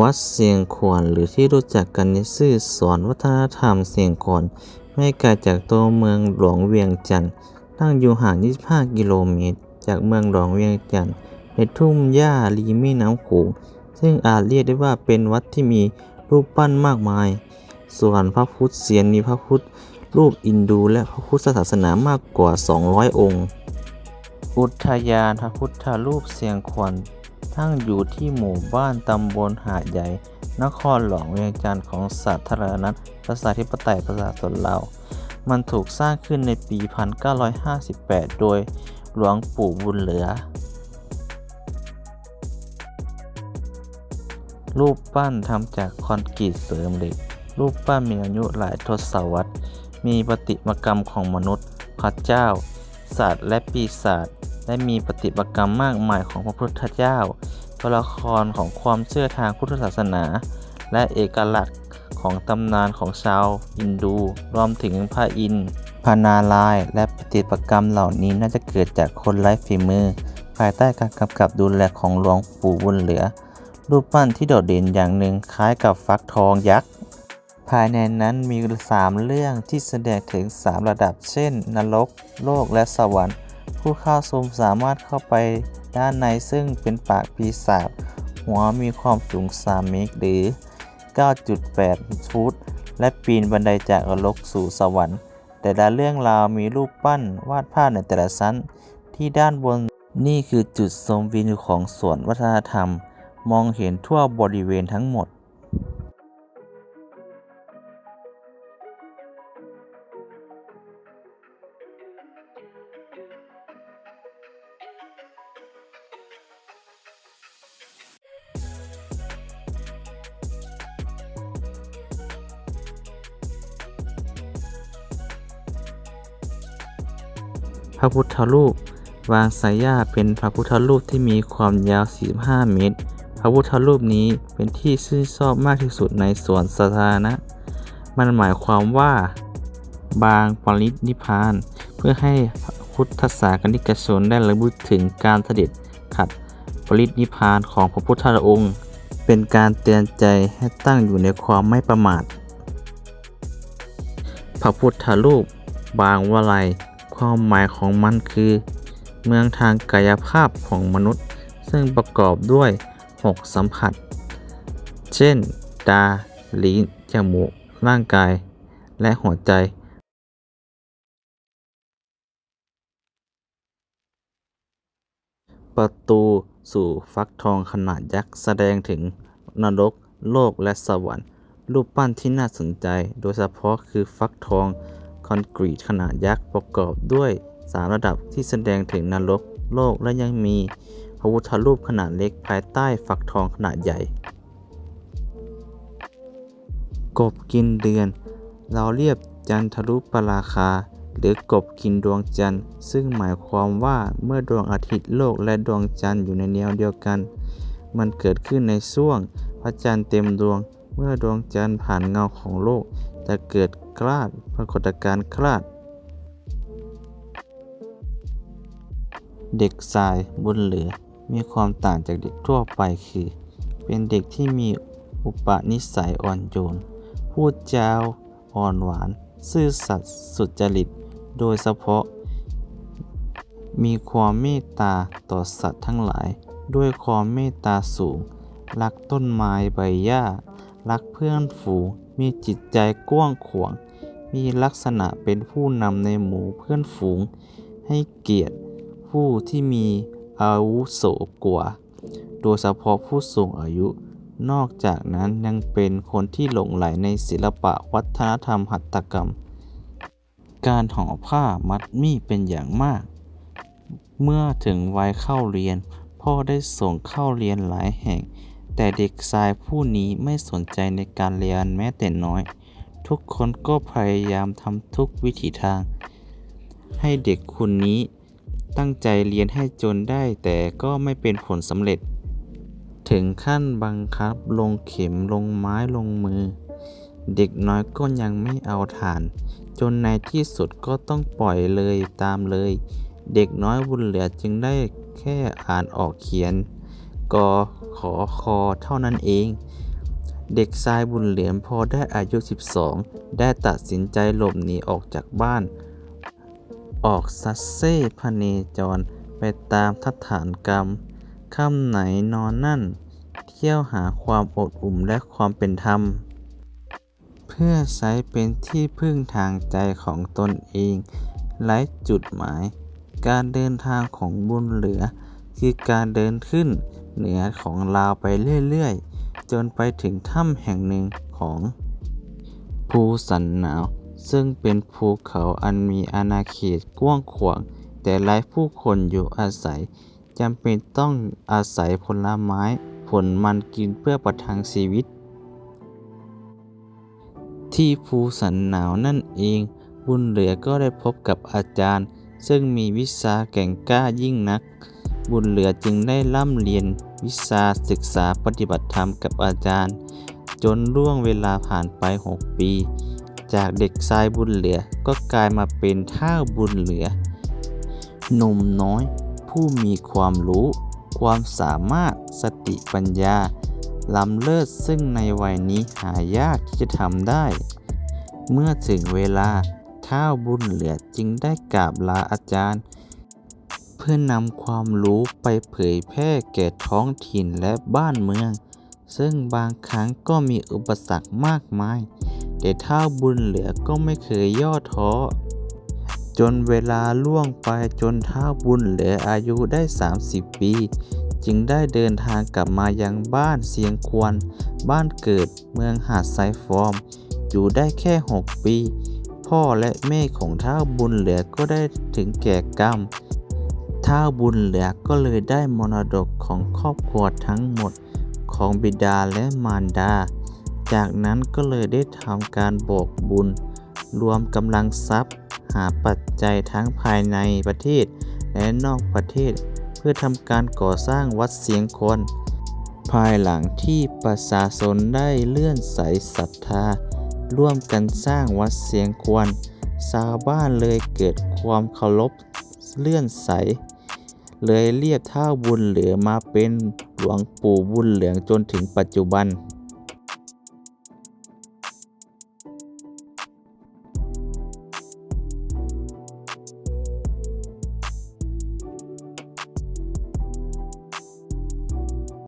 วัดเสียงขวญหรือที่รู้จักกันในชื่อสวนวัฒนธรรมเสียงขวญไม่ไกลจากตัวเมืองหลวงเวียงจันทร์ตั้งอยู่ห่าง 25 กิโลเมตร จากเมืองหลวงเวียงจันทร์ในทุ่งหญ้าริมแม่น้ำโขงซึ่งอาจเรียกได้ว่าเป็นวัดที่มีรูปปั้นมากมาย ส่วนพระพุทธเศียรมีพระพุทธรูปอินดูและพระพุทธศาสนามากกว่า 200 องค์ อุทยานพระพุทธรูปเสียงขวัญ ตั้งอยู่ที่หมู่บ้านตำบลหาดใหญ่ นครหลวงเวียงจันทร์ของสาธารณรัฐประชาธิปไตยประชาชนลาว มันถูกสร้างขึ้นในปี 1958 โดยหลวงปู่บุญเหลือ รูปปั้นทำจากคอนกรีตเสริมเหล็ก รูปปั้นมีอายุหลายทศวรรษ มีประติมากรรมของมนุษย์ พระเจ้า สัตว์และปีศาจ และมีประติกรรมมากมายของพระพุทธเจ้า ตัวละครของความเชื่อทางพุทธศาสนา และเอกลักษณ์ของตำนานของชาวอินดู รวมถึงพระอินทร์พระนาราย และปฏิมากรรมเหล่านี้น่าจะเกิดจากคนไร้ฝีมือ ภายใต้การกำกับดูแลของหลวงปู่บุญเหลือ รูปปั้นที่โดดเด่นอย่างหนึ่งคล้ายกับฟักทองยักษ์ ภายในนั้นมีสามเรื่องที่แสดงถึงสามระดับ เช่น นรก โลก และสวรรค์ ผู้เข้าชมสามารถเข้าไปด้านในซึ่งเป็นปากปีศาจหัวมีความสูง 3 เมตรหรือ 9.8 ฟุต และปีนบันไดจากนรกสู่สวรรค์ แต่ละเรื่องราวมีรูปปั้นวาดภาพในแต่ละชั้น ที่ด้านบนนี่คือจุดชมวิวของสวนวัฒนธรรม มองเห็นทั่วบริเวณทั้งหมด ระพุทธรูป วางสายญาเป็นพระพุทธรูปที่มีความยาว 45 เมตร พระพุทธรูปนี้เป็นที่ชื่นชอบมากที่สุดในสวนสาธารณะ มันหมายความว่า บางปรินิพพาน เพื่อให้พุทธศาสนิกชนได้ระลึกถึงการเสด็จขัดปรินิพพานของพระพุทธองค์ เป็นการเตือนใจให้ตั้งอยู่ในความไม่ประมาท พระพุทธรูป บางวลัย ความหมายของมันคือ เมืองทางกายภาพของมนุษย์ ซึ่งประกอบด้วย 6 สัมผัส เช่น ตา ลิ้น จมูก ร่างกาย และหัวใจ ประตูสู่ฟักทองขนาดยักษ์แสดงถึงนรก โลก และสวรรค์ รูปปั้นที่น่าสนใจ โดยเฉพาะคือฟักทอง คอนกรีตขนาดยักษ์ประกอบด้วย 3 ระดับที่แสดงถึงนรกโลกและยังมีพระพุทธรูปขนาดเล็กภายใต้ฟักทองขนาดใหญ่ กบกินเดือน เราเรียกจันทรุปราคา หรือกบกินดวงจันทร์ ซึ่งหมายความว่าเมื่อดวงอาทิตย์โลกและดวงจันทร์อยู่ในแนวเดียวกัน มันเกิดขึ้นในช่วงพระจันทร์เต็มดวง เมื่อดวงจันทร์ผ่านเงาของโลก จะเกิดคลาดปรากฏการณ์คลาด เด็กชายบุญเหลือมีความต่างจากเด็กทั่วไปคือ เป็นเด็กที่มีอุปนิสัยอ่อนโยน พูดจาอ่อนหวาน ซื่อสัตย์สุจริต โดยเฉพาะ มีความเมตตาต่อสัตว์ทั้งหลาย ด้วยความเมตตาสูง รักต้นไม้ใบหญ้า รักเพื่อนฝูง มีจิตใจกว้างขวาง มีลักษณะเป็นผู้นำในหมู่เพื่อนฝูง ให้เกียรติผู้ที่มีอาวุโสกว่า โดยเฉพาะผู้สูงอายุ นอกจากนั้นยังเป็นคนที่หลงใหลในศิลปะวัฒนธรรมหัตถกรรม การห่อผ้ามัดมี่เป็นอย่างมาก เมื่อถึงวัยเข้าเรียน พ่อได้ส่งเข้าเรียนหลายแห่ง แต่เด็กชายผู้นี้ไม่สนใจในการเรียนแม้แต่น้อย ทุกคนก็พยายามทำทุกวิถีทาง ให้เด็กคนนี้ตั้งใจเรียนให้จนได้แต่ก็ไม่เป็นผลสำเร็จ ถึงขั้นบังคับลงเข็มลงไม้ลงมือ เด็กน้อยก็ยังไม่เอาฐาน จนในที่สุดก็ต้องปล่อยเลยตามเลย เด็กน้อยบุญเหลือจึงได้แค่อ่านออกเขียน กอขอคอเท่านั้นเอง เด็กชายบุญเหลือพอได้อายุ 12 ได้ตัดสินใจหลบหนีออกจากบ้าน ออกซัดเซ่พเนจรไปตามทัฐานกรรมค่ำไหนนอนนั่น เที่ยวหาความอบอุ่นและความเป็นธรรม เพื่อใช้เป็นที่พึ่งทางใจของตนเองไร้จุดหมาย การเดินทางของบุญเหลือ คือการเดินขึ้น เหนือของลาวไปเรื่อยๆ จนไปถึงถ้ำแห่งหนึ่งของภูสันหนาว ซึ่งเป็นภูเขาอันมีอาณาเขตกว้างขวาง แต่ไร้ผู้คนอยู่อาศัยจำเป็นต้องอาศัยผลไม้ผลมันกินเพื่อประทังชีวิต ที่ภูสันหนาวนั่นเอง บุญเหลือก็ได้พบกับอาจารย์ ซึ่งมีวิชาแก่งกล้ายิ่งนัก บุญเหลือจึงได้ร่ำเรียนวิชาศึกษาปฏิบัติธรรมกับอาจารย์ จนล่วงเวลาผ่านไป 6 ปี จากเด็กชายบุญเหลือก็กลายมาเป็นท่าบุญเหลือหนุ่มน้อย ผู้มีความรู้ ความสามารถสติปัญญาล้ำเลิศซึ่งในวัยนี้หายากที่จะทำได้ เมื่อถึงเวลาท้าวบุญเหลือจึงได้กราบลาอาจารย์ พื่อนำความรู้ไปเผยแพร่แก่ท้องถิ่นและบ้านเมือง ซึ่งบางครั้งก็มีอุปสรรคมากมาย แต่ท้าบุญเหลือก็ไม่เคยย่อท้อ จนเวลาล่วงไปจนท้าบุญเหลืออายุได้ 30 ปี จึงได้เดินทางกลับมายังบ้านเสียงควร บ้านเกิดเมืองหาดไซฟอร์ม อยู่ได้แค่ 6 ปี พ่อและแม่ของท้าบุญเหลือก็ได้ถึงแก่กรรม ท้าบุญเหลือก็เลยได้มรดกของครอบครัวทั้งหมดของบิดาและมารดา จากนั้นก็เลยได้ทำการบอกบุญ รวมกำลังทรัพย์ หาปัจจัยทั้งภายในประเทศ และนอกประเทศ เพื่อทำการก่อสร้างวัดเสียงคน ภายหลังที่ประชาชนได้เลื่อนใสศรัทธา ร่วมกันสร้างวัดเสียงควรชาวบ้านเลยเกิดความเคารพเลื่อนใส เลยเรียกท่าบุญเหลือมาเป็นหลวงปู่บุญเหลืองจนถึงปัจจุบัน